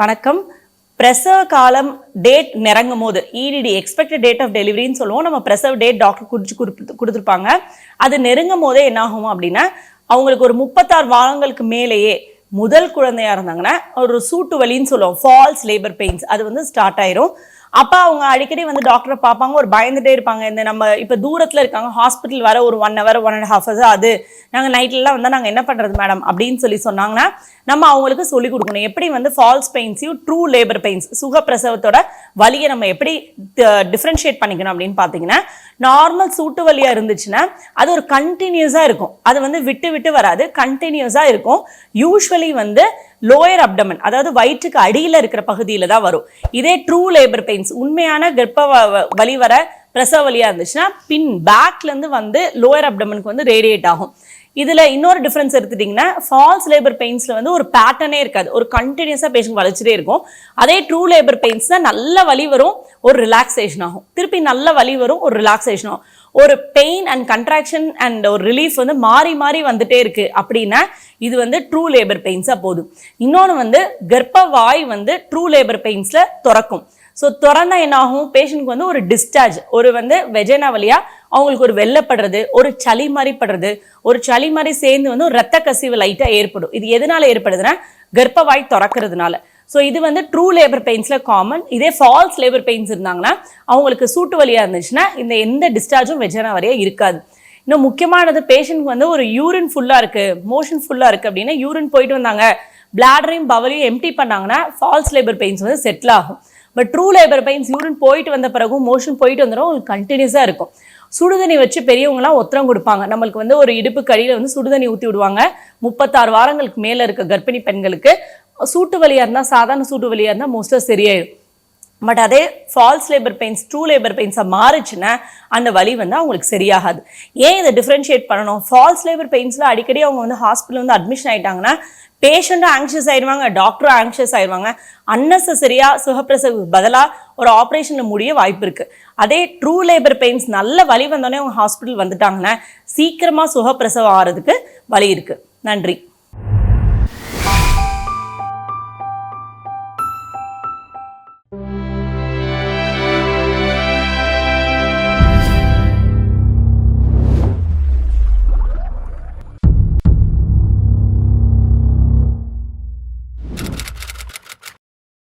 வணக்கம். பிரசவ காலம் டேட் நிறங்கும் போது இடிடி எக்ஸ்பெக்டட் டேட் ஆஃப் டெலிவரின்னு சொல்லுவோம். நம்ம பிரசவ டேட் டாக்டர் குறிச்சு கொடுத்து கொடுத்துருப்பாங்க. அது நெருங்கும் போதே என்ன ஆகும் அப்படின்னா அவங்களுக்கு ஒரு முப்பத்தாறு வாரங்களுக்கு மேலேயே முதல் குழந்தையா இருந்தாங்கன்னா ஒரு சூட்டு வலின்னு சொல்லுவோம். ஃபால்ஸ் லேபர் பெயின்ஸ் அது வந்து ஸ்டார்ட் ஆயிரும். அப்போ அவங்க அடிக்கடி வந்து டாக்டரை பார்ப்பாங்க ஒரு பயந்துட்டே இருப்பாங்க. இந்த நம்ம இப்போ தூரத்தில் இருக்காங்க ஹாஸ்பிட்டல் வர ஒரு one hour one and half hours அது. நாங்கள் நைட்லலாம் வந்தால் நாங்கள் என்ன பண்ணுறது மேடம் அப்படின்னு சொல்லி சொன்னாங்கன்னா நம்ம அவங்களுக்கு சொல்லிக் கொடுக்கணும். எப்படி வந்து ஃபால்ஸ் பெயின்ஸையும் ட்ரூ லேபர் பெயின்ஸ் சுகப்பிரசவத்தோட வலியை நம்ம எப்படி டிஃப்ரென்ஷியேட் பண்ணிக்கணும் அப்படின்னு பார்த்தீங்கன்னா நார்மல் சூட்டு வலியாக இருந்துச்சுன்னா அது ஒரு கண்டினியூஸாக இருக்கும். அது வந்து விட்டு விட்டு வராது கண்டினியூஸாக இருக்கும். யூஸ்வலி வந்து லோயர் அப்டமன் அதாவது வயிற்றுக்கு அடியில் இருக்கிற பகுதியில் தான் வரும். இதே ட்ரூ லேபர் பெயின்ஸ் உண்மையான கர்ப்ப வழி வலி வர பிரசவ வழியாக இருந்துச்சுன்னா பின் பேக்லேருந்து வந்து லோயர் அப்டமனுக்கு வந்து ரேடியேட் ஆகும். இதுல இன்னொரு டிஃப்ரென்ஸ் எடுத்துட்டிங்கன்னா ஃபால்ஸ் லேபர் பெயின்ஸ்ல வந்து ஒரு பேட்டர்னே இருக்காது. ஒரு கண்டினியூஸாக பேஷண்ட் வலிச்சுட்டே இருக்கும். அதே ட்ரூ லேபர் பெயின்ஸ் தான் நல்ல வலி வரும் ஒரு ரிலாக்ஸேஷன் ஆகும். திருப்பி நல்ல வலி வரும் ஒரு ரிலாக்ஸேஷன் ஆகும். ஒரு பெயின் அண்ட் கன்ட்ராக்ஷன் அண்ட் ஒரு ரிலீஃப் வந்து மாறி மாறி வந்துட்டே இருக்கு அப்படின்னா இது வந்து ட்ரூ லேபர் பெயின்ஸாக போதும். இன்னொன்று வந்து கர்ப்பவாய் வந்து ட்ரூ லேபர் பெயின்ஸில் திறக்கும். ஸோ திறந்தா என்ன ஆகும் பேஷண்ட்க்கு வந்து ஒரு டிஸ்சார்ஜ் ஒரு வந்து வெஜனா வழியா அவங்களுக்கு ஒரு வெள்ளப்படுறது ஒரு சளி மாதிரி படுறது ஒரு சளி மாதிரி சேர்ந்து வந்து ஒரு ரத்த கசிவு லைட்டாக ஏற்படும். இது எதனால ஏற்படுதுன்னா கர்ப்பவாய் திறக்கிறதுனால. ஸோ இது வந்து ட்ரூ லேபர் பெயின்ஸில் காமன் இதே ஃபால்ஸ் லேபர் பெயின்ஸ் இருந்தாங்கன்னா அவங்களுக்கு சூட்டு வழியாக இருந்துச்சுன்னா இந்த எந்த டிஸ்சார்ஜும் வெஜனா வழியாக இருக்காது. இன்னும் முக்கியமானது பேஷண்ட்க்கு வந்து ஒரு யூரின் ஃபுல்லாக இருக்குது மோஷன் ஃபுல்லாக இருக்குது அப்படின்னா யூரின் போயிட்டு வந்தாங்க. பிளாடரையும் பவலையும் எம்டி பண்ணாங்கன்னா ஃபால்ஸ் லேபர் பெயின்ஸ் வந்து செட்டில் ஆகும். But true labour pains urine போயிட்டு வந்த பிறகும் மோஷன் போயிட்டு வந்துடும் உங்களுக்கு கண்டினியூஸாக இருக்கும். சுடுதண்ணி வச்சு பெரியவங்களாம் ஒத்தரம் கொடுப்பாங்க. நம்மளுக்கு வந்து ஒரு இடுப்பு கடியில் வந்து சுடுதண்ணி ஊற்றி விடுவாங்க. முப்பத்தாறு வாரங்களுக்கு மேலே இருக்க கர்ப்பிணி பெண்களுக்கு. சூட்டு வலியாக இருந்தால் சாதாரண சூட்டு வலியாக இருந்தால் மோஸ்ட்டாக சரியாயிடும் பட் அதே false labour pains true labour பெயின்ஸாக மாறுச்சுன்னா அந்த வலி வந்து அவங்களுக்கு சரியாகாது. ஏன் இதை டிஃப்ரென்ஷியேட் பண்ணணும்? ஃபால்ஸ் லேபர் பெயின்ஸில் அடிக்கடி அவங்க வந்து ஹாஸ்பிட்டல் வந்து அட்மிஷன் ஆகிட்டாங்கன்னா பேஷண்ட்டும் ஆங்ஷியஸ் ஆயிடுவாங்க டாக்டரும் ஆங்ஷியஸ் ஆயிடுவாங்க அன்னெசரியாக சுகப்பிரசவுக்கு பதிலாக ஒரு ஆப்ரேஷனில் முடிய வாய்ப்பு இருக்குது அதே ட்ரூ லேபர் பெயின்ஸ் நல்ல வலி வந்தோடனே அவங்க ஹாஸ்பிட்டல் வந்துட்டாங்கன்னா சீக்கிரமாக சுகப்பிரசவம் ஆகிறதுக்கு வழி இருக்குது நன்றி.